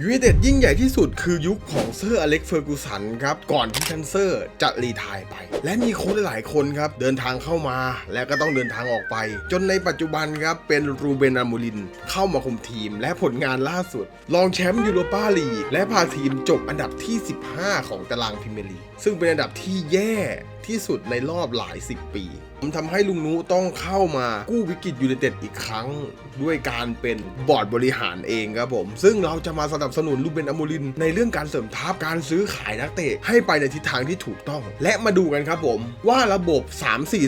ยูไนเต็ดยิ่งใหญ่ที่สุดคือยุคของเซอร์อเล็กเฟอร์กูสันครับ ก่อนที่ทันเซอร์จะรีไทายไป และมีโค้ชหลายคนครับ เดินทางเข้ามา และก็ต้องเดินทางออกไป จนในปัจจุบันครับ เป็นรูเบนอามูลิน เข้ามาคุมทีม และผลงานล่าสุด รองแชมป์ยูโรปาลีกและพาทีมจบอันดับที่ 15 ของตารางพรีเมียร์ลีกซึ่งเป็นอันดับที่แย่ ที่สุดในรอบหลายสิบปีผมทำให้ลุงนุต้องเข้ามากู้วิกฤตยูไนเต็ดอีกครั้ง ด้วยการเป็นบอร์ดบริหารเองครับผม ซึ่งเราจะมาสนับสนุนลูเบนอโมลิน ในเรื่องการเสริมทัพการซื้อขายนักเตะให้ไปในทิศทางที่ถูกต้อง และมาดูกันครับผมว่าระบบ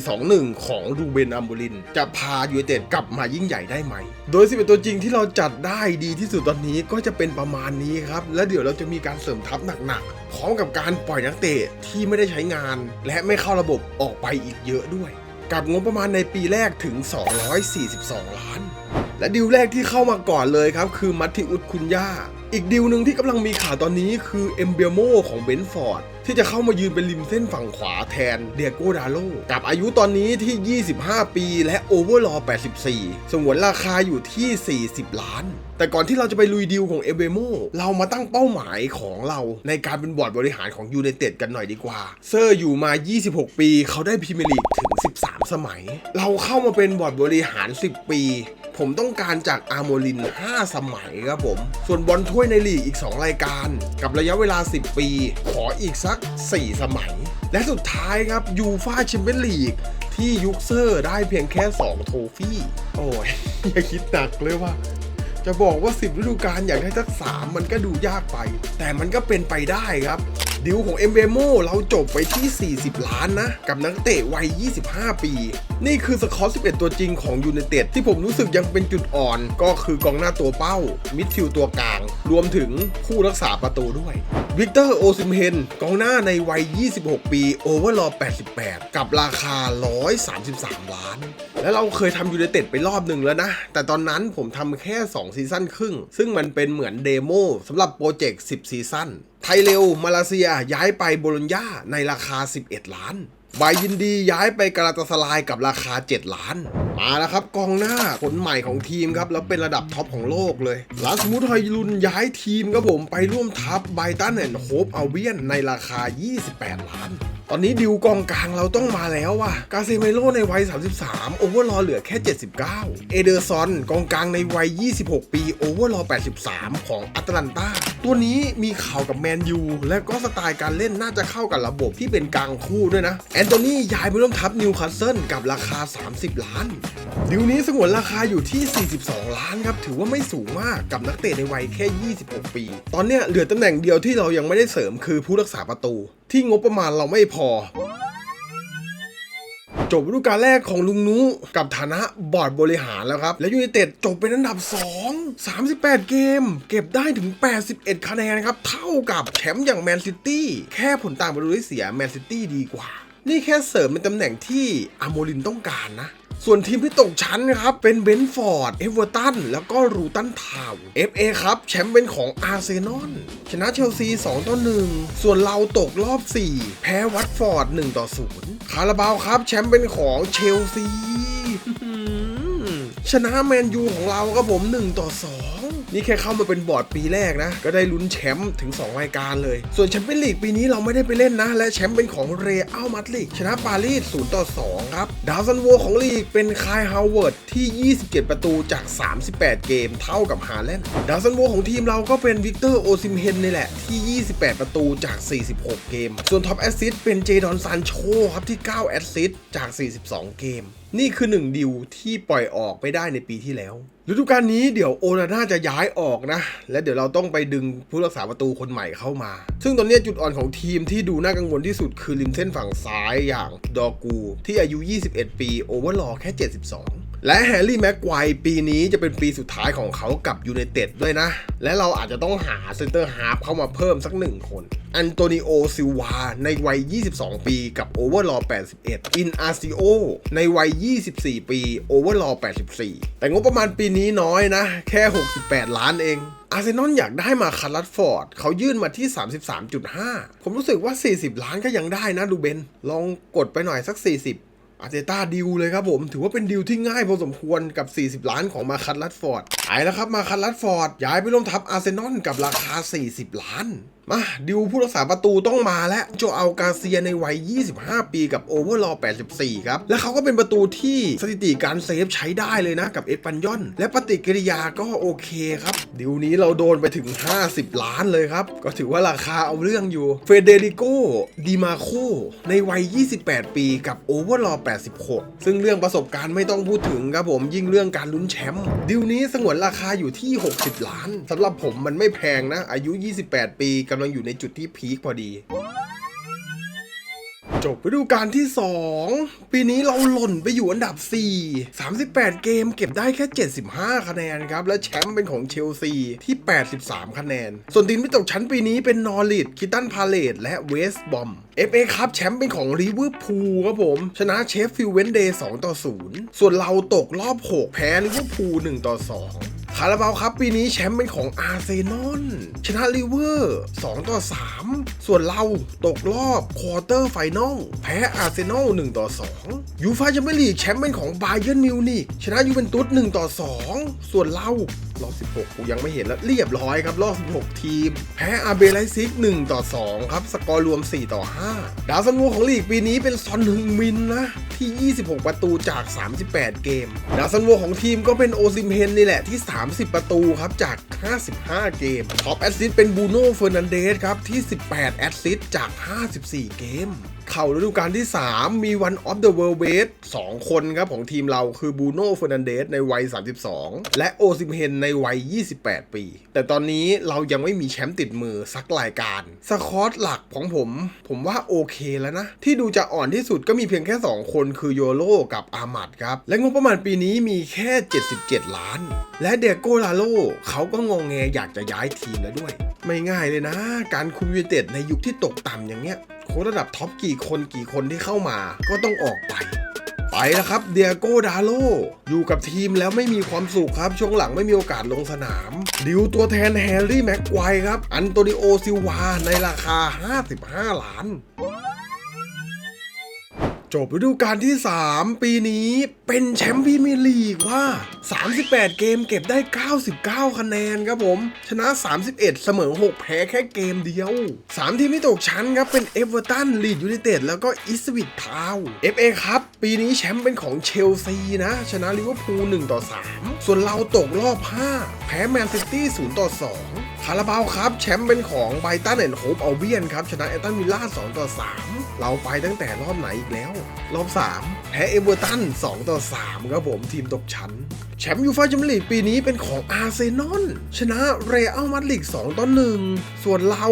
3-4-2-1 ของลูเบนอโมลิน จะพายูไนเต็ดกลับมายิ่งใหญ่ได้ไหม โดย11ตัวจริงที่เราจัดได้ดีที่สุดตอนนี้ก็จะเป็นประมาณนี้ครับและเดี๋ยวเราจะมีการเสริมทัพหนักๆพร้อมกับการปล่อยนักเตะที่ไม่ได้ใช้งาน และไม่เข้าระบบออกไปอีกเยอะด้วย กับงบประมาณในปีแรกถึง 242 ล้าน และดิวแรกที่เข้ามาก่อนเลยครับ คือมัตติอุสคุณย่า อีกดิวหนึ่งที่กำลังมีข่าวตอนนี้คือเอมเบโมของเบนฟอร์ด ที่จะเข้ามายืนเป็นริมเส้นฝั่งขวาแทนเดียโกดาโลกับอายุตอนนี้ที่ 25 ปีและโอเวอร์ลอ84 สงวนราคาอยู่ที่ 40 ล้าน แต่ก่อนที่เราจะไปลุยดีลของเอเบโมเรามาตั้งเป้าหมายของเราในการเป็นบอร์ดบริหารของยูไนเต็ดกันหน่อยดีกว่า เซอร์อยู่มา 26 ปี เขาได้พรีเมียร์ลีกถึง 13 สมัย เราเข้ามาเป็นบอร์ดบริหาร 10 ปี ผมต้องการจากอาร์โมลิน 5 สมัยครับผม ส่วนบอลถ้วยในลีกอีก 2 รายการ กับระยะเวลา 10 ปี ขออีกสัก 4 สมัย และสุดท้ายครับยูฟาแชมเปี้ยนลีกที่ยุคเซอร์ได้เพียงแค่ 2 โทฟี่ โอ้ย อย่าคิดหนักเลยว่าจะบอกว่า 10ฤดูกาลอยากได้สัก3มันก็ดูยากไป แต่มันก็เป็นไปได้ครับ ดิวของเอมเบโมเราจบไปที่ 40 ล้านนะ กับนักเตะวัย 25 ปี นี่คือสกอร์11 ตัวจริงของยูไนเต็ดที่ผมรู้สึกยังเป็นจุดอ่อน ก็คือกองหน้าตัวเป้า มิดฟิลด์ตัวกลาง รวมถึงผู้รักษาประตูด้วย วิกเตอร์โอซิมเฮนกองหน้าในวัย 26 ปี โอเวอร์ลอ88 กับราคา 133 ล้าน แล้วเราเคยทำยูไนเต็ดไปรอบหนึ่งแล้วนะ แต่ตอนนั้นผมทำแค่ 2 ซีซั่นครึ่ง ซึ่งมันเป็นเหมือนเดโมสำหรับโปรเจกต์ 10 ซีซั่น ไทยเร็ว มาเลเซียย้ายไปโบโลญญาในราคา 11 ล้าน บายยินดีย้ายไปกาลาตาสลายกับราคา 7 ล้าน มาแล้วครับกองหน้าคนใหม่ของทีมครับแล้วเป็นระดับท็อปของโลกเลยลาสมุทฮรุนย้ายทีมครับผมไปร่วมทัพไบตันแอนด์โฮปอาเวียนในราคา 28 ล้าน ตอนนี้ดิวกองกลางเราต้องมาแล้วว่ะ กาเซเมโลในวัย 33 โอเวอร์ลอเหลือแค่ 79 เอเดอร์ซอนกองกลางในวัย 26 ปี โอเวอร์ลอ83 ของอัตแลนตา ตัวนี้มีข่าวกับแมนยูและก็สไตล์การเล่นน่าจะเข้ากับระบบที่เป็นกลางคู่ด้วยนะ แอนโทนีย้ายไปร่วมทัพนิวคาสเซิลกับราคา 30 ล้าน ดิวนี้สงวนราคาอยู่ที่ 42 ล้านครับ ถือว่าไม่สูงมากกับนักเตะในวัยแค่ 26 ปี ตอนเนี้ยเหลือตำแหน่งเดียวที่เรายังไม่ได้เสริมคือผู้รักษาประตู ที่งบประมาณเราไม่พอ จบฤดูกาลแรกของลุงนุกับฐานะบอร์ดบริหารแล้วครับ และยูไนเต็ดจบเป็นอันดับ 2 38 เกม เก็บได้ถึง 81 คะแนนครับ เท่ากับแชมป์อย่างแมนซิตี้แค่ผลต่างประตูที่เสียแมนซิตี้ดีกว่า นี่แค่เสริมเป็นตำแหน่งที่อาโมลินต้องการนะ ส่วนทีมที่ตกชั้นนะครับ เป็นเบนฟอร์ด เอเวอร์ตัน แล้วก็รูตันทาวน์ FA ครับ แชมป์เป็นของอาร์เซนอล ชนะเชลซี 2 ต่อ 1 ส่วนเราตกรอบ 4 แพ้วัตฟอร์ด 1 ต่อ 0 คาราบาวครับ แชมป์เป็นของเชลซี ชนะแมนยูของเราครับผม 1 ต่อ 2 นี่แค่เข้ามาเป็นบอร์ดปีแรกนะ ก็ได้ลุ้นแชมป์ถึง 2 รายการเลย ส่วนแชมเปี้ยนลีกปีนี้เราไม่ได้ไปเล่นนะ และแชมป์เป็นของเรอัลมาดริดชนะปารีส0ต่อ2ครับ ดาวซันโวของลีกเป็นคายฮาวเวิร์ดที่ 27 ประตูจาก 38 เกมเท่ากับฮาแลนด์ดาวซันโวของทีมเราก็เป็นวิกเตอร์โอซิมเฮนนี่แหละที่ 28 ประตูจาก 46 เกม ส่วนท็อปแอสซิสต์เป็นเจดอนซานโชครับที่ 9 แอสซิสต์จาก 42 เกม นี่คือหนึ่งดิวที่ปล่อยออกไปได้ในปีที่แล้วฤดูกาลนี้เดี๋ยวโอนาน่าจะย้ายออกนะ และเดี๋ยวเราต้องไปดึงผู้รักษาประตูคนใหม่เข้ามา ซึ่งตอนนี้จุดอ่อนของทีมที่ดูน่ากังวลที่สุดคือริมเส้นฝั่งซ้ายอย่างดอกู ที่อายุ 21 ปี โอเวอร์ลอแค่ 72 และแฮร์รี่แม็กไกว์ปีนี้จะเป็นปีสุดท้ายของเขากับยูไนเต็ดด้วยนะ และเราอาจจะต้องหาเซนเตอร์ฮาร์ฟเข้ามาเพิ่มสักหนึ่งคน อันโตนิโอซิลวาในวัย 22 ปีกับโอเวอร์ลอ81 อินอาซิโอในวัย 24 ปีโอเวอร์ลอ84 แต่งบประมาณปีนี้น้อยนะ แค่ 68 ล้านเองอาร์เซนอลอยากได้มาคาร์ลัดฟอร์ดเขายื่นมาที่ 33.5 ผมรู้สึกว่า 40 ล้านก็ยังได้นะดูเบน ลองกดไปหน่อยสัก 40 อาร์เตต้าดิวเลยครับผม ถือว่าเป็นดิวที่ง่ายพอสมควรกับ 40 ล้านของมาคัตลัดฟอร์ดขายแล้วครับมาคันลัดฟอร์ดย้ายไปร่วมทัพอาร์เซนอลกับราคา 40 ล้าน มาดิวผู้รักษาประตูต้องมาแล้วโจเอัลกาเซียในวัย 25 ปีกับโอเวอร์ลอ84 ครับ และเขาก็เป็นประตูที่สถิติการเซฟใช้ได้เลยนะกับเอ็ดปันยอน และปฏิกิริยาก็โอเคครับ ดิวนี้เราโดนไปถึง 50 ล้านเลยครับ ก็ถือว่าราคาเอาเรื่องอยู่ เฟเดริโกดิมาโคในวัย 28 ปีกับโอเวอร์ลอ86 ซึ่งเรื่องประสบการณ์ไม่ต้องพูดถึงครับผมยิ่งเรื่องการลุ้นแชมป์ดิวนี้สงวนราคาอยู่ที่ 60 ล้านสำหรับผมมันไม่แพงนะอายุ 28 ปีกับำลังอยู่ในจุดที่พีคพอดี จบฤดูกาลที่ 2 ปีนี้เราหล่นไปอยู่อันดับ 4 38 เกมเก็บได้แค่ 75 คะแนนครับ และแชมป์เป็นของเชลซีที่ 83 คะแนน ส่วนทีมที่ตกชั้นปีนี้เป็นนอริทคิตันพาเลตและเวสต์บอม FA ครับแชมป์เป็นของลิเวอร์พูลครับผม ชนะเชฟฟิลด์เวนเดย์2ต่อ 0 ส่วนเราตกรอบ 6 แพ้ลิเวอร์พูล1ต่อ 2 คาราบาวครับปีนี้แชมป์เป็นของอาร์เซนอลชนะลิเวอร์2ต่อ3 ส่วนเราตกรอบควอเตอร์ไฟนอลแพ้อาร์เซนอล1ต่อ2ยูฟาแชมเปี้ยนลีกแชมป์เป็นของบาเยิร์นมิวนิกชนะยูเวนตุส1ต่อ2 ส่วนเรา รอบ 16 กูยังไม่เห็นแล้วเรียบร้อยครับ รอบ 16 ทีม แพ้อาเบไลซิก 1 ต่อ 2 ครับ สกอร์รวม 4 ต่อ 5 ดาวซันโวของลีกปีนี้เป็นซอนฮึงมินนะที่ 26 ประตูจาก 38 เกม ดาวซันโวของทีมก็เป็นโอซิมเฮนนี่แหละที่ 30 ประตูครับจาก 55 เกม ท็อปแอสซิสต์เป็นบูโน่เฟอร์นันเดสครับที่ 18 แอสซิสต์จาก 54 เกม เข้าฤดูกาลที่ 3 มีวันออฟเดอะเวิลด์เบส2คนครับของทีมเราคือบูโน่เฟอร์นันเดสในวัย 32 และโอซิมเฮนในวัย 28 ปี แต่ตอนนี้เรายังไม่มีแชมป์ติดมือสักรายการ สคอตหลักของผม ผมว่าโอเคแล้วนะ ที่ดูจะอ่อนที่สุดก็มีเพียงแค่ 2 คนคือโยโรกับอามัดครับ และงบประมาณปีนี้มีแค่ 77 ล้าน และเดโกลาโลเขาก็งงแงอยากจะย้ายทีมแล้วด้วย ไม่ง่ายเลยนะ การคุมยูเต็ดในยุคที่ตกต่ำอย่างเงี้ย โค้ชระดับท็อปกี่คนกี่คนที่เข้ามาก็ต้องออกไป ไปแล้วครับเดียโก้ดาโลอยู่กับทีมแล้วไม่มีความสุขครับ ช่วงหลังไม่มีโอกาสลงสนาม ดิวตัวแทนแฮร์รี่แม็กไกวายครับ อันโตนิโอซิลวาในราคา 55 ล้าน จบฤดูกาลที่ 3 ปีนี้เป็นแชมป์พรีเมียร์ลีกว่า 38 เกมเก็บได้ 99 คะแนนครับผม ชนะ 31 เสมอ 6 แพ้แค่เกมเดียว 3 ทีมที่ตกชั้นครับ เป็นเอเวอร์ตัน ลีดยูไนเต็ดแล้วก็อิสวิตทาวน์ FA ครับปีนี้แชมป์เป็นของเชลซีนะ ชนะลิเวอร์พูล1ต่อ 3 ส่วนเราตกรอบ 5 แพ้แมนซิตี้0ต่อ 2 คาราบาวครับแชมป์เป็นของไบตันแอนด์โฮปอัลเบียนครับ ชนะแอตตันวิลล่า2ต่อ 3 เราไปตั้งแต่รอบไหนอีกแล้ว รอบ 3 แพ้เอเวอร์ตัน2ต่อ 3 ครับผมทีมตกชั้น แชมป์ยูฟ่าแชมเปี้ยนลีกปีนี้เป็นของอาร์เซนอลชนะเรอัลมาดริด2ต่อ 1 ส่วนเรา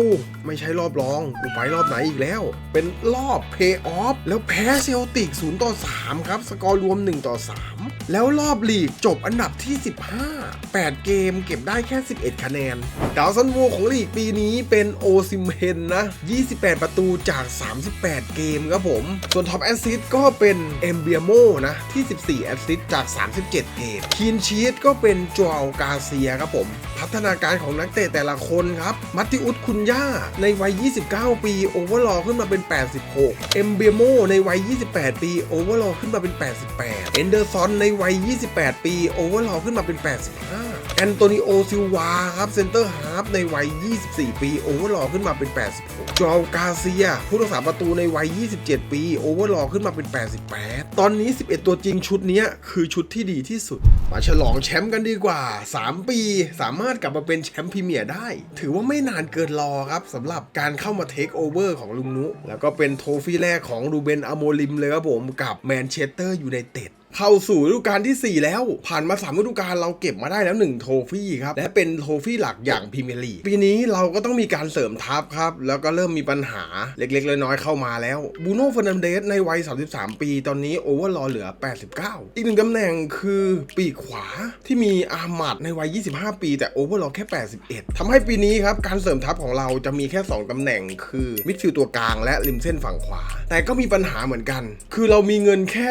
ไม่ใช่รอบรองกูไปรอบไหนอีกแล้ว เป็นรอบเพย์ออฟแล้วแพ้เซลติก0ต่อ3 ครับ สกอร์รวม 1 ต่อ 3 แล้วรอบลีกจบอันดับที่ 15 8 เกมเก็บได้แค่ 11 คะแนน ดาวซันโวของลีกปีนี้เป็นโอซิมเฮนนะ 28 ประตูจาก 38 เกมครับผม ส่วนท็อปแอสซิสต์ก็เป็นเอมเบียโมนะ ที่ 14 แอสซิสต์จาก 37 เกมคีนชีตก็เป็นจวลกาเซียครับผม พัฒนาการของนักเตะแต่ละคนครับ มัตติอุสคุนย่าในวัย 29 ปี โอเวอร์ลอขึ้นมาเป็น 86 เอมเบียโมในวัย 28 ปีโอเวอร์ลอขึ้นมาเป็น 88 เอนเดอร์ซอนในวัย 28 ปี โอเวอร์ลอขึ้นมาเป็น 85 แอนโตนิโอซิลวาครับเซนเตอร์ฮาร์ฟในวัย 24 ปีโอเวอร์ลอขึ้นมาเป็น 86 จอลกาเซีย ผู้รักษาประตูในวัย 27 ปีโอเวอร์ลอขึ้นมาเป็น 88 ตอนนี้ 11 ตัวจริงชุดนี้คือชุดที่ดีที่สุด มาฉลองแชมป์กันดีกว่า 3 ปีสามารถกลับมาเป็นแชมป์พรีเมียร์ได้ ถือว่าไม่นานเกินรอครับสำหรับการเข้ามาเทคโอเวอร์ของลุงนุ แล้วก็เป็นโทฟี่แรกของรูเบนอโมลิมเลยครับผมกับแมนเชสเตอร์ยูไนเต็ด เข้าสู่ฤดูกาลที่ 4 แล้ว ผ่านมา3ฤดูกาลเราเก็บมาได้แล้ว 1 โทฟี่ครับ และเป็นโทฟี่หลักอย่างพรีเมียร์ลีกปีนี้เราก็ต้องมีการเสริมทัพครับ แล้วก็เริ่มมีปัญหาเล็กๆน้อยๆเข้ามาแล้วบูโน่เฟอร์นันเดสในวัย 33 ปีตอนนี้โอเวอร์ลอเหลือ 89 อีกหนึ่งตำแหน่งคือปีกขวาที่มีอามัดในวัย 25 ปีแต่โอเวอร์ลอแค่ 81ทำให้ปีนี้ครับการเสริมทัพของเราจะมีแค่ 2ตำแหน่ง คือมิดฟิลด์ตัวกลางและริมเส้นฝั่งขวา แต่ก็มีปัญหาเหมือนกัน คือเรามีเงินแค่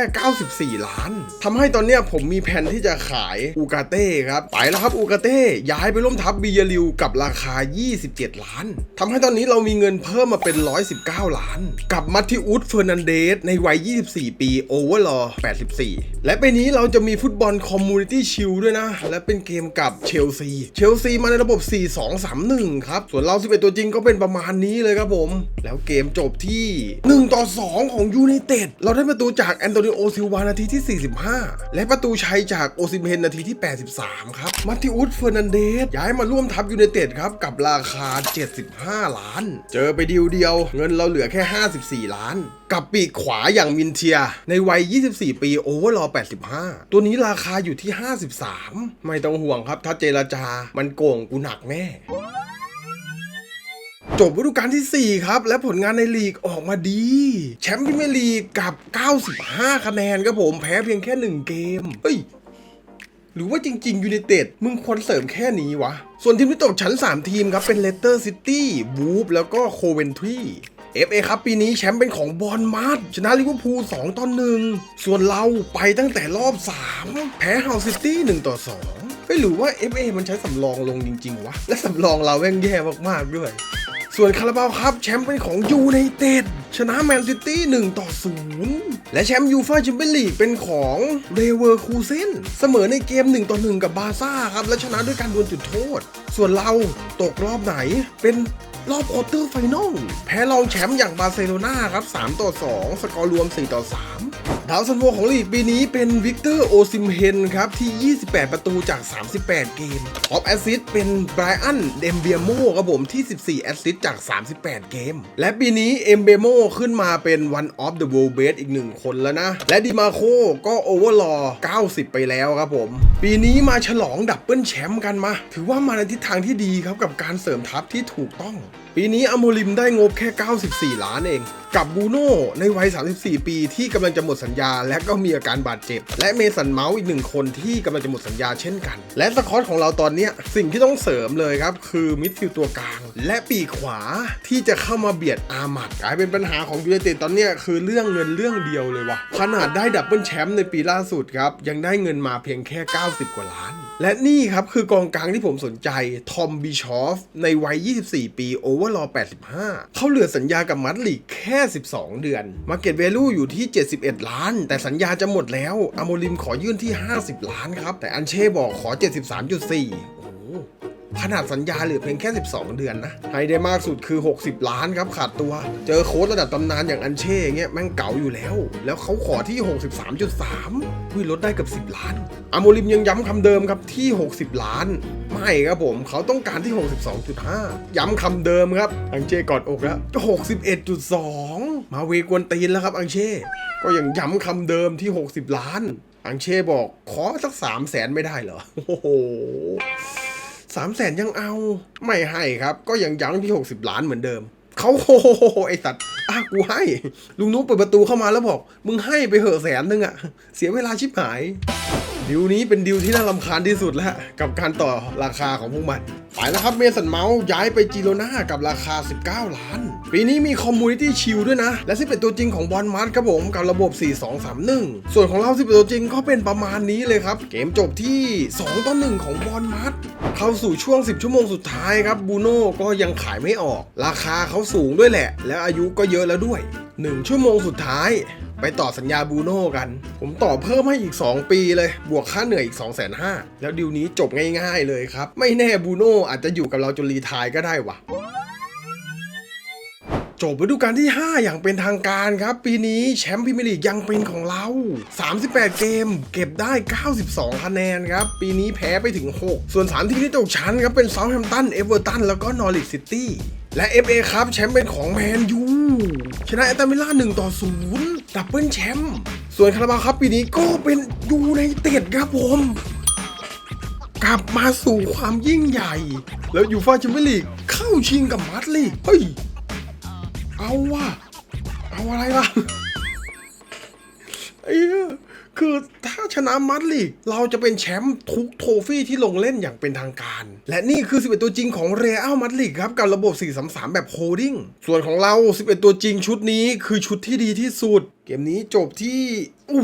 94 ล้านทำให้ตอนเนี้ยผมมีแผนที่จะขายอูกาเต้ครับ ไปแล้วครับอูกาเต้ย้ายไปร่วมทัพบียริวกับราคา 27 ล้านทำให้ตอนนี้เรามีเงินเพิ่มมาเป็น 119 ล้าน กับมัตติอุสเฟอร์นันเดสในวัย 24 ปีโอเวอร์ลอ84 และปีนี้เราจะมีฟุตบอลคอมมูนิตี้ชิลด้วยนะ และเป็นเกมกับเชลซี เชลซีมาในระบบ 4-2-3-1 ครับ ส่วนเรา 11 ตัวจริงก็เป็นประมาณนี้เลยครับผม แล้วเกมจบที่ 1 ต่อ 2 ของยูไนเต็ดเราได้ประตูจากแอนโตนิโอซิลวานาทีที่45 และประตูชัยจากโอซิเมนนาทีที่ 83 ครับ มัตติอุสเฟอร์นันเดสย้ายมาร่วมทัพยูไนเต็ดครับ กับราคา 75 ล้าน เจอไปดีลเดียว เงินเราเหลือแค่ 54 ล้าน กับปีกขวาอย่างมินเทีย ในวัย 24 ปีโอเวอร์ลอ85 ตัวนี้ราคาอยู่ที่ 53 ไม่ต้องห่วงครับ ถ้าเจรจา มันโกงกูหนักแน่ จบฤดูกาลที่ 4 ครับ และผลงานในลีกออกมาดี แชมป์พรีเมียร์ลีกกับ 95 คะแนนครับผมแพ้เพียงแค่ 1 เกม เฮ้ย หรือว่าจริง ๆ ยู i นเต็ดมึงควรเสริมแค่นี้วะ ส่วนทีมที่ตกชั้น 3 ทีมครับ เป็นเลสเตอร์ซิตี้บูฟแล้วก็โคเวนทรี FA ครับปีนี้แชมป์เป็นของบอลมาร์ชนะลิเวอร์พูล2ต่อ1ส่วนเราไปตั้งแต่รอบ 3 แพ้เฮาซิตี้1ต่อ2ไม่หรือว่า FA มันใช้สำรองลงจริง ๆ วะ และสำรองเราแม่งแย่มาก ๆ ด้วย ส่วนคาราบาวครับแชมป์เป็นของยูไนเต็ดชนะแมนซิตี้1ต่อ 0 และแชมป์ยูฟ่าแชมเปี้ยนลีกเป็นของเลเวอร์คูเซนเสมอในเกม 1 ต่อ 1 กับบาร์ซ่าครับ และชนะด้วยการดวลจุดโทษ ส่วนเราตกรอบไหนเป็นรอบควอเตอร์ไฟนอลแพ้รองแชมป์อย่างบาร์เซโลนาครับ 3 ต่อ 2 สกอร์รวม 4 ต่อ 3 ดาวซันโวของลีกปีนี้เป็นวิกเตอร์โอซิมเฮนครับ ที่ 28 ประตูจาก 38 เกมท็อปแอสซิสต์เป็นไบรอันเดมเบียโมครับผมที่ 14 แอสซิสต์จาก 38 เกม และปีนี้เอมเบโมขึ้นมาเป็น one of the world best อีกหนึ่งคนแล้วนะ และดิมาโคก็โอเวอร์ลอ90 ไปแล้วครับผม ปีนี้มาฉลองดับเบิลแชมป์กันมา ถือว่ามาในทิศทางที่ดีครับกับการเสริมทัพที่ถูกต้องปีนี้อโมลิมได้งบแค่ 94 ล้านเอง กับบูโน่ในวัย 34 ปีที่กำลังจะหมดสัญญาและก็มีอาการบาดเจ็บ และเมสันเมาส์อีกหนึ่งคนที่กำลังจะหมดสัญญาเช่นกัน และสกอตของเราตอนนี้สิ่งที่ต้องเสริมเลยครับ คือมิดฟิลด์ตัวกลาง และปีขวาที่จะเข้ามาเบียดอาร์มัดกลายเป็นปัญหาของยูไนเต็ดตอนนี้คือเรื่องเงินเรื่องเดียวเลยวะขนาดได้ดับเบิลแชมป์ในปีล่าสุดครับยังได้เงินมาเพียงแค่ 90 กว่าล้าน และนี่ครับคือกองกลางที่ผมสนใจ ทอมบีชอฟ ในวัย 24 ปีโอเวอร์ลอ85 เขาเหลือสัญญากับมัดลีกแค่ 12 เดือนมาเก็ตเวลูอยู่ที่ 71 ล้าน แต่สัญญาจะหมดแล้วอโมลิมขอยื่นที่ 50 ล้านครับ แต่อันเช่บอกขอ 73.4 ขนาดสัญญาเหลือเพียงแค่ 12 เดือนนะให้ได้มากสุดคือ 60 ล้านครับขาดตัว เจอโค้ดระดับตำนานอย่างอันเช่เงี้ยแม่งเก๋าอยู่แล้ว แล้วเขาขอที่ 63.3วิลดได้กับ10 ล้านอโมลิมยังย้ำคำเดิมครับที่ 60 ล้าน ไม่ครับผมเขาต้องการที่ 62.5 ย้ำคำเดิมครับ อังเช่กอดอกแล้ว61.2 มาเวกวนตีนแล้วครับอังเช่ ก็ยังย้ำคำเดิมที่ 60 ล้าน อังเช่บอกขอสัก3แสนไม่ได้เหรอ โอ้โห สามแสนยังเอา ไม่ให้ครับ ก็ยังยั้งที่ 60 ล้านเหมือนเดิม เขาโอ้โหไอสัตว์อะกูให้ ลุงนุ๊กเปิดประตูเข้ามาแล้วบอก มึงให้ไปเหอะแสนนึงอะเสียเวลาชิบหาย ดิวนี้เป็นดิวที่น่ารำคาญที่สุดแล้ว กับการต่อราคาของพวกมันไปแล้วครับเมสันเมาส์ย้ายไปจิโรนากับราคา 19 ล้าน ปีนี้มีคอมมูนิตี้ชิลด้วยนะ และที่เป็นตัวจริงของบอลมาร์ครับผมกับระบบ 4-2-3-1 ส่วนของเราที่เป็นตัวจริงก็เป็นประมาณนี้เลยครับ เกมจบที่ 2ต่อ1ของบอลมาร์เข้าสู่ช่วง 10 ชั่วโมงสุดท้ายครับบูโน่ก็ยังขายไม่ออก ราคาเขาสูงด้วยแหละ แล้วอายุก็เยอะแล้วด้วย 1 ชั่วโมงสุดท้าย ไปต่อสัญญาบูโน่กัน ผมต่อเพิ่มให้อีก 2 ปีเลย บวกค่าเหนื่อยอีก 2 5 0 0 0แล้วดิวนี้จบง่ายๆเลยครับ ไม่แน่บูโน่อาจจะอยู่กับเราจนรีทายก็ได้วะจบฤดูกาลที่ 5 อย่างเป็นทางการครับ ปีนี้แชมป์พรีเมียร์ลีกยังเป็นของเรา 38 เกม เก็บได้ 92 คะแนนครับ ปีนี้แพ้ไปถึง 6 ส่วน 3 ทีมที่ตกชั้นครับ เป็นเซาท์แฮมป์ตัน เอเวอร์ตัน แล้วก็นอริ h ซิตี้ และ FA ครับแชมป์เป็นของแมนยูชนะแอตตามิล่า1ต่อ0 ดับเบิลแชมป์ส่วนคาราบาครับปีนี้ก็เป็นยูไนเต็ดครับผม กลับมาสู่ความยิ่งใหญ่ แล้วยูฟ่าแชมเปี้ยนลีกเข้าชิงกับมาดริดเฮ้ย เอาว่ะเอาอะไรล่ะไอ้เหี้ย คือถ้าชนะมัดลีกเราจะเป็นแชมป์ทุกโทฟี่ที่ลงเล่นอย่างเป็นทางการ และนี่คือ 11 ตัวจริงของเรอัลมัดลีกครับ กับระบบ 4-3-3 แบบโฮดิ้งส่วนของเรา 11 ตัวจริงชุดนี้คือชุดที่ดีที่สุด เกมนี้จบที่อู้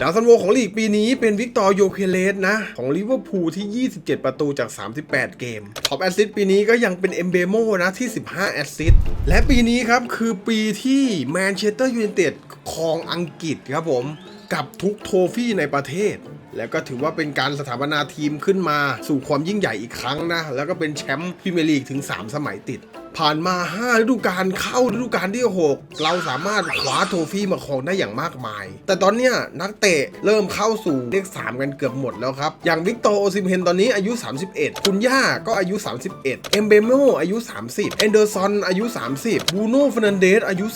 ดาวซันโวของลีกปีนี้เป็นวิกตอร์โยเคเลสนะ ของลิเวอร์พูลที่ 27 ประตูจาก 38 เกม ท็อปแอสซิสต์ปีนี้ก็ยังเป็นเอมเบโมนะที่ 15 แอสซิสต์และปีนี้ครับ คือปีที่แมนเชสเตอร์ยูไนเต็ดครองอังกฤษครับผม กับทุกโทฟี่ในประเทศ แล้วก็ถือว่าเป็นการสถาปนาทีมขึ้นมาสู่ความยิ่งใหญ่อีกครั้งนะ แล้วก็เป็นแชมป์พรีเมียร์ลีกถึง 3 สมัยติด ผ่านมา 5 ฤดูกาลเข้าฤดูกาลที่ 6 เราสามารถคว้าโทฟี่มาครองได้อย่างมากมาย แต่ตอนเนี้ยนักเตะเริ่มเข้าสู่เลข 3 กันเกือบหมดแล้วครับ อย่างวิกตอร์โอซิมเฮนตอนนี้อายุ 31 คุณย่าก็อายุ 31 เอ็มเบโมอายุ 30 เอนเดอร์ซอนอายุ 30 บูโน่ฟนันเดสอายุ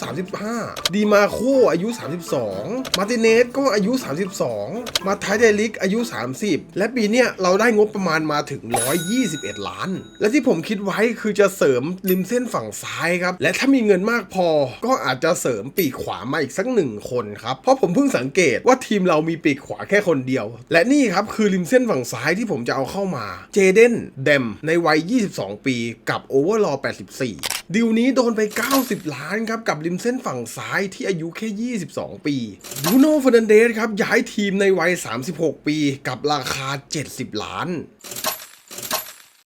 35 ดีมาโคอายุ 32 มาร์ติเนสก็อายุ 32 มาไทเดลิกอายุ 30 และปีเนี้ยเราได้งบประมาณมาถึง 121 ล้าน และที่ผมคิดไว้คือจะเสริมริมเส้นฝั่งซ้ายครับ และถ้ามีเงินมากพอก็อาจจะเสริมปีกขวามาอีกสักหนึ่งคนครับ เพราะผมเพิ่งสังเกตว่าทีมเรามีปีกขวาแค่คนเดียว และนี่ครับคือริมเส้นฝั่งซ้ายที่ผมจะเอาเข้ามา เจเดนเดมในวัย 22 ปีกับโอเวอร์ลอ84ดิวนี้โดนไป 90 ล้านครับ กับริมเส้นฝั่งซ้ายที่อายุแค่ 22 ปีบูโน่ฟ r นันเดสครับ ย้ายทีมในวัย 36 ปี กับราคา 70 ล้าน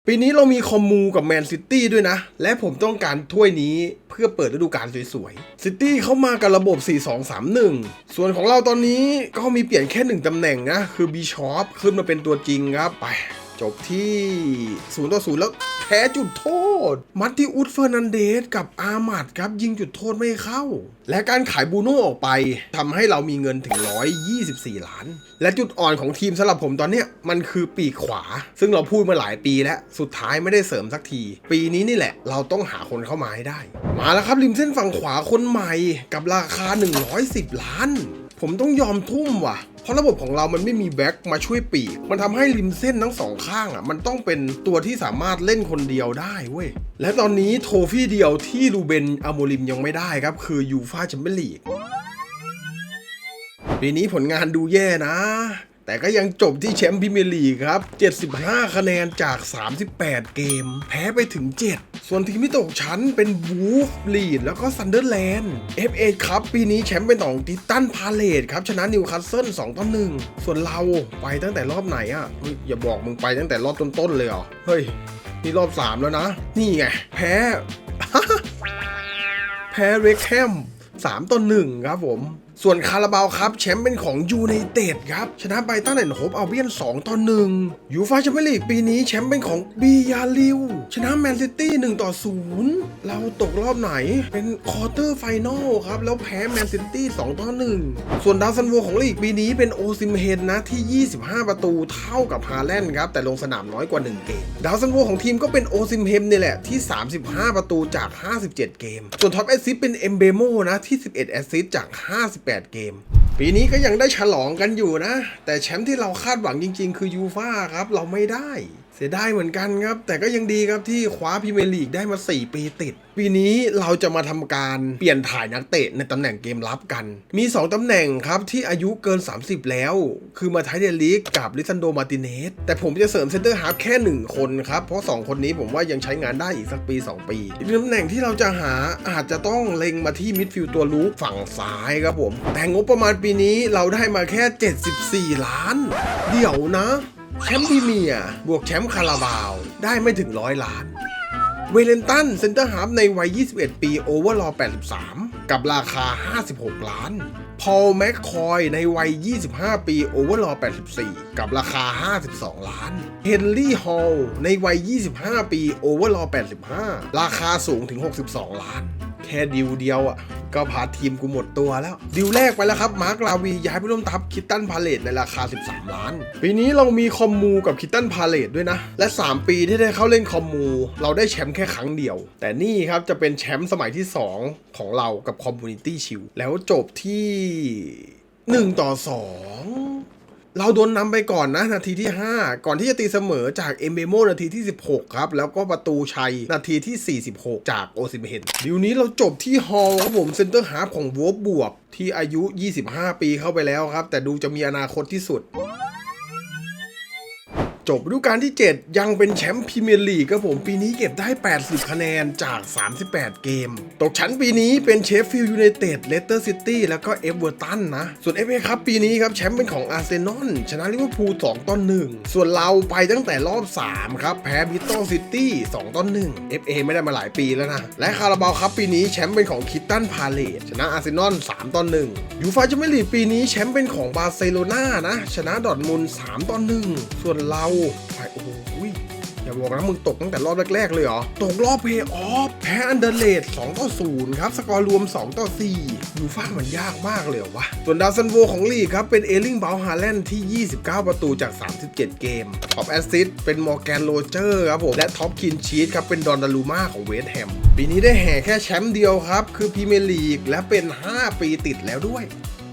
ปีนี้เรามีคอมมูกับแมนซิตี้ด้วยนะ และผมต้องการถ้วยนี้เพื่อเปิดฤดูกาลสวยๆ ซิตี้เข้ามากับระบบ 4-2-3-1 ส่วนของเราตอนนี้ก็มีเปลี่ยนแค่หนึ่งตำแหน่งนะ คือบีชอปขึ้นมาเป็นตัวจริงครับ ไป จบที่0ต่อ0แล้วแพ้จุดโทษ มัตติอุสเฟอร์นันเดสกับอามัดครับยิงจุดโทษไม่เข้า และการขายบูโน่ออกไปทำให้เรามีเงินถึง 124 ล้าน และจุดอ่อนของทีมสำหรับผมตอนเนี้ยมันคือปีกขวา ซึ่งเราพูดมาหลายปีแล้วสุดท้ายไม่ได้เสริมสักที ปีนี้นี่แหละ เราต้องหาคนเข้ามาให้ได้ มาแล้วครับริมเส้นฝั่งขวาคนใหม่กับราคา 110 ล้าน ผมต้องยอมทุ่มว่ะ เพราะระบบของเรามันไม่มีแบ็กมาช่วยปีก มันทำให้ริมเส้นทั้งสองข้างอะ มันต้องเป็นตัวที่สามารถเล่นคนเดียวได้เว้ย และตอนนี้โทฟี่เดียวที่รูเบนอโมริมยังไม่ได้ครับ คือยูฟาแชมเปี้ยนลีกปีนี้ผลงานดูแย่นะ แต่ก็ยังจบที่แชมป์พรีเมียร์ลีกครับ 75 คะแนนจาก 38 เกม แพ้ไปถึง 7 ส่วนทีมที่ตกชั้นเป็นบูฟลีดแล้วก็ซันเดอร์แลนด์ FA ครับปีนี้แชมป์เป็นของติตันพาเลตครับ ชนะนิวคาสเซิล2ต่อ1ส่วนเราไปตั้งแต่รอบไหนอะ่ะ อย่าบอกมึงไปตั้งแต่รอบต้นๆเลยเหรอ เฮ้ย นี่รอบ 3 แล้วนะ นี่ไง แพ้ แพ้เรคแฮม3ต่อ1ครับผม ส่วนคาราบาวครับแชมป์เป็นของยูไนเต็ดครับ ชนะไบตันแอนด์โฮปเอาเบียน 2 ต่อ 1ยูฟาแชมเปี้ยนลีกปีนี้แชมป์เป็นของบียาลิว ชนะแมนซิตี้1ต่อ 0 เราตกรอบไหน เป็นคอเตอร์ไฟนอลครับ แล้วแพ้แมนซิตี้2ต่อ 1 ส่วนดาวซันโวของลีกปีนี้เป็นโอซิมเฮนนะที่ 25 ประตูเท่ากับฮาแลนด์ครับ แต่ลงสนามน้อยกว่า 1 เกม ดาวซันโวของทีมก็เป็นโอซิมเฮนนี่แหละที่ 35 ประตูจาก 57 เกม ส่วนท็อปแอสซิสต์เป็นเอมเบโมนะที่ 11 แอสซิสต์จาก18 เกม ปีนี้ก็ยังได้ฉลองกันอยู่นะ แต่แชมป์ที่เราคาดหวังจริง ๆ คือยูฟ่าครับเราไม่ได้ เสียดายเหมือนกันครับ แต่ก็ยังดีครับที่คว้าพรีเมียร์ลีกได้มา 4 ปีติด ปีนี้เราจะมาทำการเปลี่ยนถ่ายนักเตะในตำแหน่งเกมรับกัน มี 2ตำแหน่งครับ ที่อายุเกิน 30 แล้ว คือมาไทเดลิกกับลิซันโดมาติเนส แต่ผมจะเสริมเซนเตอร์ฮาร์ฟแค่ 1 คนครับ เพราะ 2 คนนี้ผมว่ายังใช้งานได้อีกสักปี 2 ปีอีกตำแหน่งที่เราจะหาอาจจะต้องเล็งมาที่มิดฟิลด์ตัวลูกฝั่งซ้ายครับผมแต่งบประมาณปีนี้เราได้มาแค่ 74 ล้าน เดี๋ยวนะ แชมป์พรีเมียร์บวกแชมป์คาราบาว ได้ไม่ถึงร้อยล้าน เวเลนตันเซนเตอร์ฮาร์ฟในวัย 21 ปีโอเวอร์ลอ83 กับราคา 56 ล้าน พอลแมคคอยในวัย 25 ปีโอเวอร์ลอ84 กับราคา 52 ล้าน เฮนรี่ฮอลในวัย 25 ปีโอเวอร์ลอ85 ราคาสูงถึง 62 ล้าน แค่ดิวเดียวอะ ก็พาทีมกูหมดตัวแล้ว ดิวแรกไปแล้วครับ มาร์กลาวีย้ายไปร่วมทัพคิตตันพาเลตในราคา 13 ล้าน ปีนี้เรามีคอมมูกับคิตตันพาเลตด้วยนะ และ 3 ปีที่ได้เข้าเล่นคอมมู เราได้แชมป์แค่ครั้งเดียว แต่นี่ครับจะเป็นแชมป์สมัยที่ 2 ของเรากับคอมมูนิตี้ชิลแล้วจบที่ 1 ต่อ 2 เราโดนนำไปก่อนนะ นาทีที่ 5 ก่อนที่จะตีเสมอจากเอมเบโมนาทีที่ 16 ครับ แล้วก็ประตูชัยนาทีที่ 46 จากโอซิมเฮนดิวนี้เราจบที่ฮอลครับผมเซนเตอร์ฮาร์ฟของวอบบวกที่อายุ 25 ปีเข้าไปแล้วครับ แต่ดูจะมีอนาคตที่สุด จบฤดูกาลที่ 7 ยังเป็นแชมป์พรีเมียร์ลีกครับผมปีนี้เก็บได้ 80 คะแนนจาก 38 เกม ตกชั้นปีนี้เป็นเชฟฟิลด์ยูไนเต็ดเลสเตอร์ซิตี้แล้วก็เอเวอร์ตันนะ ส่วน FA ครับปีนี้ครับแชมป์เป็นของอาร์เซนอลชนะลิเวอร์พูล2ต่อ1ส่วนเราไปตั้งแต่รอบ 3 ครับ แพ้บิตตัลซิตี้2ต่อ1 FA ไม่ได้มาหลายปีแล้วนะ และคาราบาวครับปีนี้แชมป์เป็นของคิตตันพาเลตชนะอาร์เซนอล3ต่อ1ยูฟาแชมเปี้ยนลีกปีนี้แชมป์เป็นของบาร์เซโลนานะชนะดอร์ทมุน3ต่อ1ส่วนเราไปโอ้โหอย่าบอกนะมึงตกตั้งแต่รอบแรก ๆ เลยเหรอ ตกรอบเพย์ออฟแพ้อันเดอร์เลด2ต่อ0ครับ สกอร์รวม 2 ต่อ4ยูฟ่ามันยากมากเลยเหรอวะ ส่วนดาวซันโวของลีกครับ เป็นเอลิงเบลฮาแลนด์ที่ 29 ประตูจาก 37 เกม ท็อปแอสซิสเป็นมอร์แกนโรเจอร์ครับผม และท็อปคินชีตครับเป็นดอนดาลูมาของเวสต์แฮมปีนี้ได้แห่แค่แชมป์เดียวครับคือพรีเมียร์ลีกและเป็น 5 ปีติดแล้วด้วย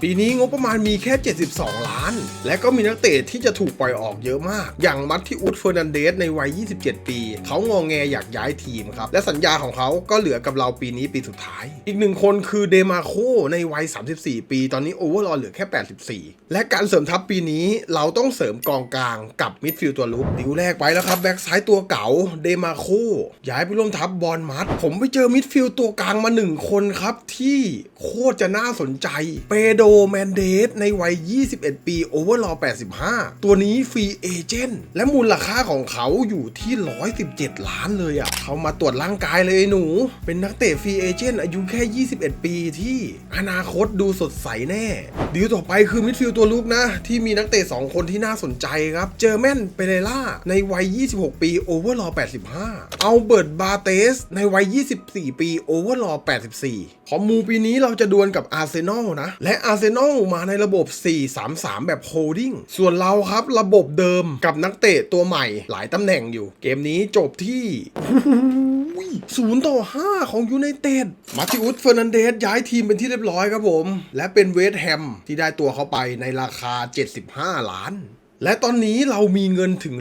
ปีนี้งบประมาณมีแค่ 72 ล้าน และก็มีนักเตะที่จะถูกปล่อยออกเยอะมาก อย่างมัตติอุสเฟอร์นันเดสในวัย 27 ปี เขางองแงอยากย้ายทีมครับ และสัญญาของเขาก็เหลือกับเราปีนี้ปีสุดท้าย อีกหนึ่งคนคือเดมาโคในวัย 34 ปี ตอนนี้โอเวอร์ลอเหลือแค่ 84 และการเสริมทัพปีนี้เราต้องเสริมกองกลางกับมิดฟิลด์ตัวลุกดิวแรกไปแล้วครับแบ็กซ้ายตัวเก๋าเดมาโคย้ายไปร่วมทัพบอลมัดผมไปเจอมิดฟิลด์ตัวกลางมาหนึ่งคนครับที่โคตรจะน่าสนใจเปโดแมนเดสในวัย 21 ปีโอเวอร์ลอ85 ตัวนี้ฟรีเอเจนต์และมูลค่าของเขาอยู่ที่ 117 ล้านเลยอะ่ะเขามาตรวจร่างกายเลยหนู เป็นนักเตะฟรีเอเจนต์อายุแค่ 21 ปีที่อนาคตดูสดใสแน่ ดีลต่อไปคือมิดฟิลด์ตัวลูกนะ ที่มีนักเตะ 2 คนที่น่าสนใจครับ เจอแมนเปเรล่าในวัย 26 ปีโอเวอร์ลอ85 เอาเบิร์ตบาเตสในวัย 24 ปีโอเวอร์ลอ84 ของมูปีนี้เราจะดวลกับอาร์เซนอลนะ และอาร์เซเซนอลมาในระบบ 4-3-3 แบบโฮลดิ้ง ส่วนเราครับระบบเดิมกับนักเตะตัวใหม่หลายตำแหน่งอยู่ เกมนี้จบที่ศูนย์ต่อ 5 ของยูไนเต็ด มาติอุสเฟอร์นันเดสย้ายทีมเป็นที่เรียบร้อยครับผม และเป็นเวสต์แฮมที่ได้ตัวเขาไปในราคา 75 ล้าน และตอนนี้เรามีเงินถึง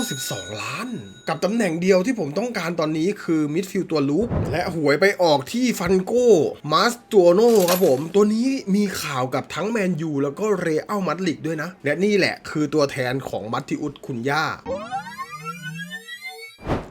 192 ล้าน กับตำแหน่งเดียวที่ผมต้องการตอนนี้คือมิดฟิลด์ตัวลุกและหวยไปออกที่ฟันโก้มาสตัวโนครับผม ตัวนี้มีข่าวกับทั้งแมนยูแล้วก็เรอัลมาดริดด้วยนะ และนี่แหละคือตัวแทนของมัตติอุสคุณย่า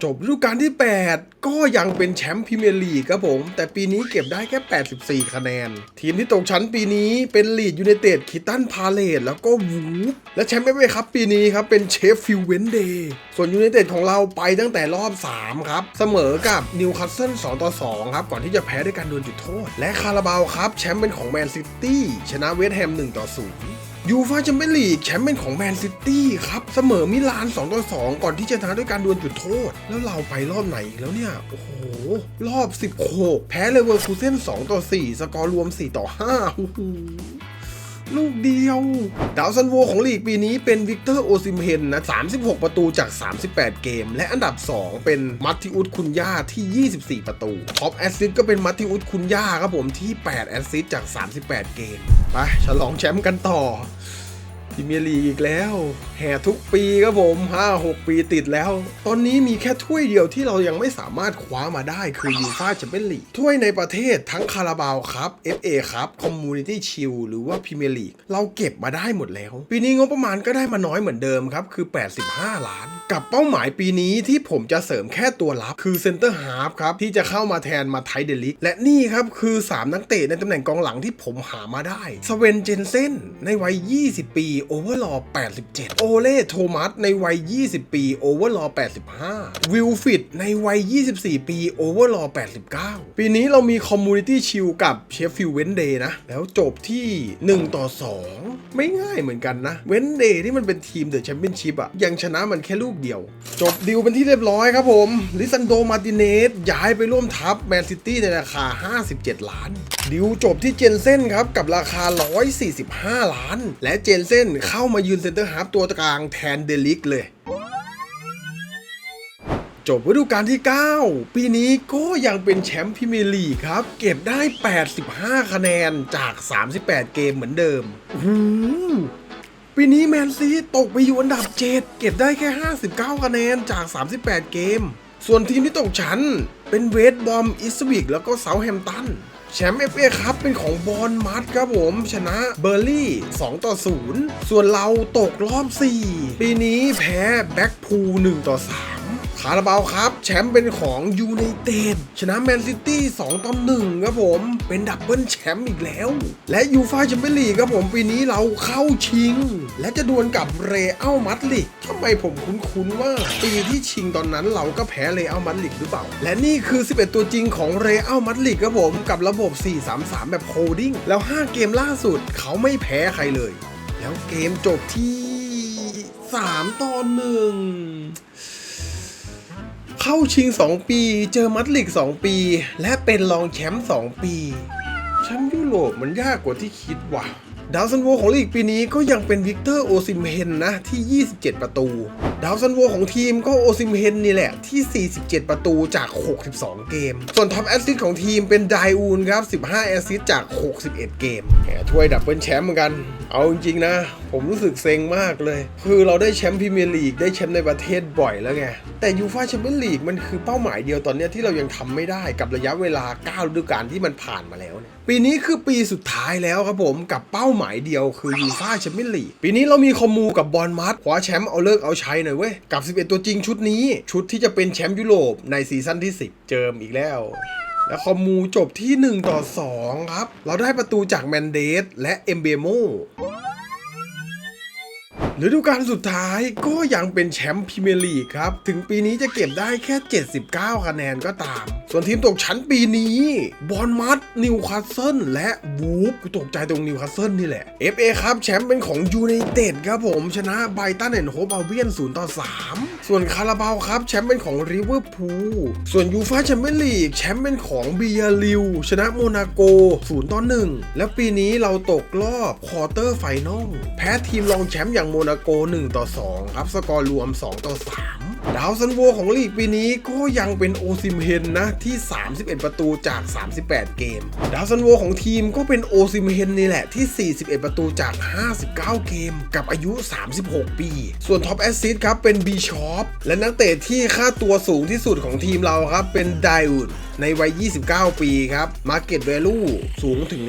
จบฤดูกาลที่ 8 ก็ยังเป็นแชมป์พรีเมียร์ลีกครับผม แต่ปีนี้เก็บได้แค่ 84 คะแนน ทีมที่ตกชั้นปีนี้เป็นลีดยูไนเต็ดคิตันพาเลตแล้วก็วูฟและแชมป์เอฟเอครับปีนี้ครับเป็นเชฟฟิลเวนเดย์ส่วนยูไนเต็ดของเราไปตั้งแต่รอบ 3 ครับ เสมอกับนิวคาสเซิล2ต่อ2ครับก่อนที่จะแพ้ด้วยการโดนจุดโทษ และคาราบาวครับแชมป์เป็นของแมนซิตี้ชนะเวสต์แฮม1ต่อ0 ยูฟาแชมเปี้ยนลีกแชมป์เป็นของแมนซิตี้ครับ เสมอมิลาน2ต่อ2ก่อนที่จะชนะด้วยการดวลจุดโทษ แล้วเราไปรอบไหนแล้วเนี่ย โอ้โห รอบ 16 แพ้เลเวอร์คูเซ่น2ต่อ4 สกอร์รวม 4 ต่อ5โอ้โห ลูกเดียว ดาวซันโวของลีกปีนี้เป็นวิกเตอร์โอซิมเฮนนะ 36 ประตูจาก 38 เกม และอันดับ 2 เป็นมัตติอุสคุนย่าที่ 24 ประตู ท็อปแอสซิสต์ก็เป็นมัตติอุสคุนย่าครับผมที่ 8 แอสซิสต์จาก 38 เกม ไปฉลองแชมป์กันต่อ พรีเมียร์ลีกอีกแล้ว แห่ทุกปีครับผม 5-6 ปีติดแล้ว ตอนนี้มีแค่ถ้วยเดียวที่เรายังไม่สามารถคว้ามาได้คือยูฟ่าแชมเปี้ยนลีกถ้วยในประเทศทั้งคาราบาวครับ FA ครับคอมมูนิตี้ชิลหรือว่าพรีเมียร์ลีกเราเก็บมาได้หมดแล้ว ปีนี้งบประมาณก็ได้มาน้อยเหมือนเดิมครับคือ 85 ล้านกับเป้าหมายปีนี้ที่ผมจะเสริมแค่ตัวรับ คือเซนเตอร์ฮาร์ฟครับ ที่จะเข้ามาแทนมาไทเดลิกและนี่ครับ คือ 3 นักเตะในตำแหน่งกองหลังที่ผมหามาได้สเวนเจนเซนในวัย 20 ปีโอเวอร์ลอ87 โอเล่โทมัสในวัย 20 ปีโอเวอร์ลอ85 วิลฟิดในวัย 24 ปีโอเวอร์ลอ89 ปีนี้เรามีคอมมูนิตี้ชิลกับเชฟฟิลด์เวนเดย์นะ แล้วจบที่ 1 ต่อ 2 ไม่ง่ายเหมือนกันนะ เวนเดย์ที่มันเป็นทีมเดอะแชมเปี้ยนชิพอะยังชนะมันแค่ลูกเดียว จบดิวเป็นที่เรียบร้อยครับผม ลิซันโดมาติเนสย้ายไปร่วมทัพแมนซิตี้ในราคา 57 ล้าน ดิวจบที่เจนเซนครับ กับราคา 145 ล้าน และเจนเซนเข้ามายืนเซนเตอร์ฮาร์ฟตัวกลางแทนเดลิกเลยจบฤดูกาลที่ 9 ปีนี้ก็ยังเป็นแชมป์พรีเมียร์ลีกครับ เก็บได้ 85 คะแนนจาก 38 เกมเหมือนเดิมอ ปีนี้แมนซีตกไปอยู่อันดับ 7 เก็บได้แค่ 59 คะแนนจาก 38 เกม ส่วนทีมที่ตกชั้น เป็นเวสบอมอิสวิกแล้วก็เซาแฮมตันแชมป์เอฟเอครับเป็นของบอลมัดครับผม ชนะเบอร์ลี่ 2 ต่อ 0 ส่วนเราตกรอบ 4 ปีนี้แพ้แบ็กพูล1ต่อ 3าราบาวครับ แชมป์เป็นของยูไนเต็ดชนะแมนซิตี้2ต่อ1ครับผมเป็นดับเบิลแชมป์อีกแล้ว และยูฟาแชมเปี้ยนลีกครับผมปีนี้เราเข้าชิง และจะดวลกับเรอัลมาดริดทำไมผมคุ้นๆว่าปีที่ชิงตอนนั้นเราก็แพ้เรอัลมาดริดหรือเปล่า และนี่คือ 11 ตัวจริงของเรอัลมาดริดครับผมกับระบบ 4-3-3 แบบโคดิ้งแล้ว 5 เกมล่าสุดเขาไม่แพ้ใครเลย แล้วเกมจบที่ 3ต่อ1 เข้าชิง 2 ปี เจอมัดลิก 2 ปี และเป็นรองแชมป์2ปีแชมป์ยุโรปมันยากกว่าที่คิดว่ะ ดาวซันโวของลีกปีนี้ก็ยังเป็นวิกเตอร์โอซิมเฮนนะที่ 27 ประตู ดาวซันโวของทีมก็โอซิมเฮนนี่แหละที่ 47 ประตูจาก 62 เกม ส่วนท็อปแอสซิสต์ของทีมเป็นไดอูนครับ 15 แอสซิสต์จาก 61 เกมแหมถ้วยดับเบิลแชมป์เหมือนกัน เอาจริงๆนะ ผมรู้สึกเซ็งมากเลย คือเราได้แชมป์พรีเมียร์ลีกได้แชมป์ในประเทศบ่อยแล้วไง แต่ยูฟ่าแชมเปี้ยนลีกมันคือเป้าหมายเดียวตอนนี้ที่เรายังทำไม่ได้กับระยะเวลา9ฤดูกาลที่มันผ่านมาแล้วเนี่ยปีนี้คือปีสุดท้ายแล้วครับผมกับเป้าหมายเดียวคือยูฟาแชมเปี้ยนลีกปีนี้เรามีคอมมูกับบอลมัดคว้าแชมป์เอาเลิกเอาใช้หน่อยเว้ย กับ 11 ตัวจริงชุดนี้ ชุดที่จะเป็นแชมป์ยุโรปในซีซั่นที่ 10 เจิมอีกแล้วและคอมมูจบที่ 1 ต่อ 2 ครับ เราได้ประตูจากแมนเดสและเอมเบโม ฤดูกาลสุดท้ายก็ยังเป็นแชมป์พรีเมียร์ลีกครับ ถึงปีนี้จะเก็บได้แค่ 79 คะแนนก็ตาม ส่วนทีมตกชั้นปีนี้บอลมัดนิวคาสเซิลและวูฟกูตกใจตรงนิวคาสเซิลนี่แหละ FA ครับแชมป์เป็นของยูไนเต็ดครับผมชนะไบตันแอนโฮปอัลเบียน0ต่อ3 ส่วนคาราบาวครับแชมป์เป็นของริเวอร์พูลส่วนยูฟ่าแชมเปี้ยนลีกแชมป์เป็นของเบียริวชนะโมนาโก0ต่อ1แล้วปีนี้เราตกรอบควอเตอร์ไฟนอลแพ้ทีมรองแชมป์อย่างโมนาโก 1 ต่อ 2 ครับ สกอร์รวม 2 ต่อ 3 ดาวซันโวของลีกปีนี้ก็ยังเป็นโอซิมเฮนนะ ที่ 31 ประตูจาก 38 เกม ดาวซันโวของทีมก็เป็นโอซิมเฮนนี่แหละที่ 41 ประตูจาก 59 เกม กับอายุ 36 ปี ส่วนท็อปแอสซิสครับเป็นบีชอปและนักเตะที่ค่าตัวสูงที่สุดของทีมเราครับเป็นไดอุดในวัย 29 ปีครับ Market Value สูงถึง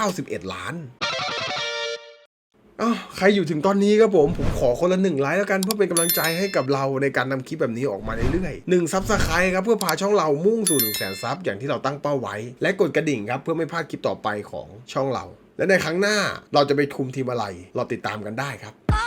191 ล้าน อ้าวใครอยู่ถึงตอนนี้ครับผม ผมขอคนละหนึ่งไลค์แล้วกันเพื่อเป็นกำลังใจให้กับเราในการนำคลิปแบบนี้ออกมาเรื่อยๆหนึ่งซับสไครต์ครับเพื่อพาช่องเรามุ่งสู่หนึ่งแสนซับอย่างที่เราตั้งเป้าไว้ และกดกระดิ่งครับเพื่อไม่พลาดคลิปต่อไปของช่องเรา และในครั้งหน้าเราจะไปคุมทีมอะไร เราติดตามกันได้ครับ Oh